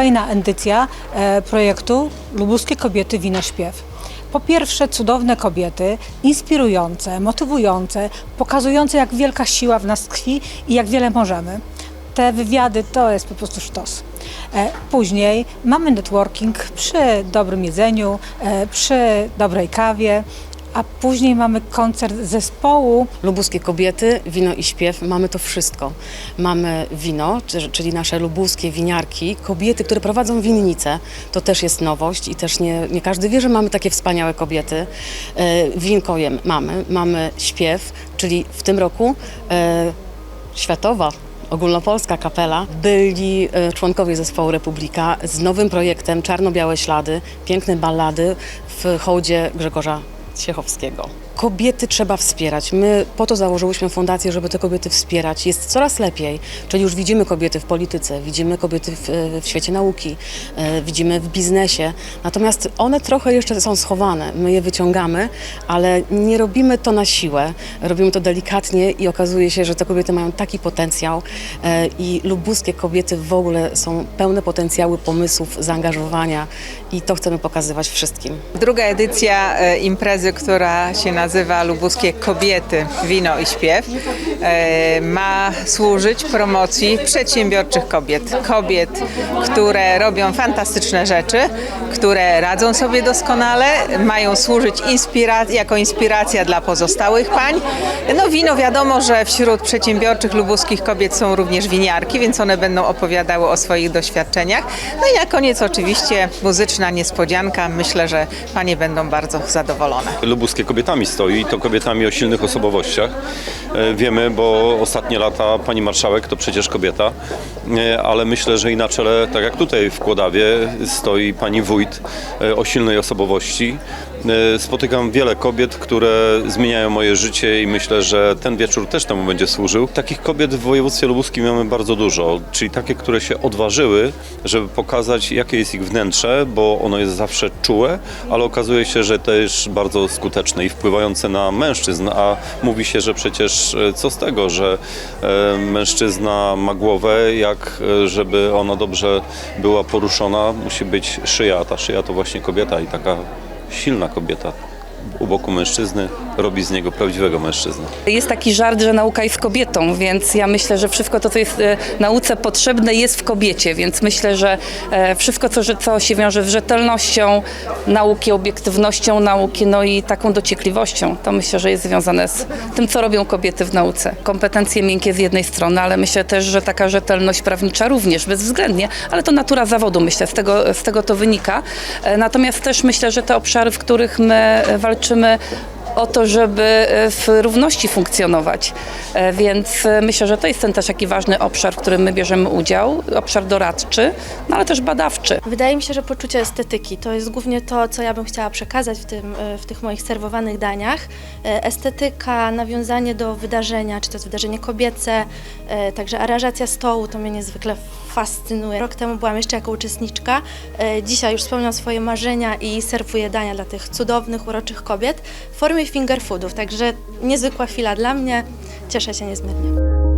kolejna edycja e, projektu Lubuskie Kobiety Wino Śpiew. Po pierwsze, cudowne kobiety, inspirujące, motywujące, pokazujące, jak wielka siła w nas tkwi i jak wiele możemy. Te wywiady to jest po prostu sztos. E, Później mamy networking przy dobrym jedzeniu, e, przy dobrej kawie, a później mamy koncert zespołu Lubuskie kobiety, wino i śpiew, mamy to wszystko. Mamy wino, czy- czyli nasze lubuskie winiarki, kobiety, które prowadzą winnice, to też jest nowość i też nie, nie każdy wie, że mamy takie wspaniałe kobiety. E, winko jem mamy, mamy śpiew, czyli w tym roku e, światowa ogólnopolska kapela, byli e, członkowie zespołu Republika z nowym projektem Czarno-Białe Ślady, piękne ballady w hołdzie Grzegorza Ciechowskiego. Kobiety trzeba wspierać. My po to założyłyśmy fundację, żeby te kobiety wspierać. Jest coraz lepiej, czyli już widzimy kobiety w polityce, widzimy kobiety w, w świecie nauki, e, widzimy w biznesie. Natomiast one trochę jeszcze są schowane. My je wyciągamy, ale nie robimy to na siłę. Robimy to delikatnie i okazuje się, że te kobiety mają taki potencjał e, i lubuskie kobiety w ogóle są pełne potencjału pomysłów, zaangażowania i to chcemy pokazywać wszystkim. Druga edycja e, imprezy, która się nazywa Lubuskie Kobiety, Wino i Śpiew, e, ma służyć promocji przedsiębiorczych kobiet. Kobiet, które robią fantastyczne rzeczy, które radzą sobie doskonale, mają służyć inspira- jako inspiracja dla pozostałych pań. No wino wiadomo, że wśród przedsiębiorczych lubuskich kobiet są również winiarki, więc one będą opowiadały o swoich doświadczeniach. No i na koniec oczywiście muzyczna niespodzianka. Myślę, że panie będą bardzo zadowolone. Lubuskie kobietami stoi, to kobietami o silnych osobowościach. E, Wiemy, bo ostatnie lata pani marszałek to przecież kobieta, E, ale myślę, że i na czele, tak jak tutaj w Kłodawie, stoi pani wójt e, o silnej osobowości. Spotykam wiele kobiet, które zmieniają moje życie i myślę, że ten wieczór też temu będzie służył. Takich kobiet w województwie lubuskim mamy bardzo dużo, czyli takie, które się odważyły, żeby pokazać, jakie jest ich wnętrze, bo ono jest zawsze czułe, ale okazuje się, że też bardzo skuteczne i wpływające na mężczyzn, a mówi się, że przecież e, co z tego, że e, mężczyzna ma głowę, jak e, żeby ona dobrze była poruszona, musi być szyja, a ta szyja to właśnie kobieta i taka silna kobieta u boku mężczyzny robi z niego prawdziwego mężczyznę. Jest taki żart, że nauka jest kobietą, więc ja myślę, że wszystko to, co jest e, nauce potrzebne, jest w kobiecie, więc myślę, że e, wszystko, co, co się wiąże z rzetelnością nauki, obiektywnością nauki, no i taką dociekliwością, to myślę, że jest związane z tym, co robią kobiety w nauce. Kompetencje miękkie z jednej strony, ale myślę też, że taka rzetelność prawnicza również, bezwzględnie, ale to natura zawodu, myślę, z tego, z tego to wynika. E, Natomiast też myślę, że te obszary, w których my walczymy, o to, żeby e, w równości funkcjonować. E, Więc e, myślę, że to jest ten też taki ważny obszar, w którym my bierzemy udział, obszar doradczy, no ale też badawczy. Wydaje mi się, że poczucie estetyki to jest głównie to, co ja bym chciała przekazać w, tym, w tych moich serwowanych daniach. Estetyka, nawiązanie do wydarzenia, czy to jest wydarzenie kobiece, także aranżacja stołu, to mnie niezwykle fascynuje. Rok temu byłam jeszcze jako uczestniczka, dzisiaj już spełniam swoje marzenia i serwuję dania dla tych cudownych, uroczych kobiet w formie finger foodów, także niezwykła chwila dla mnie, cieszę się niezmiernie.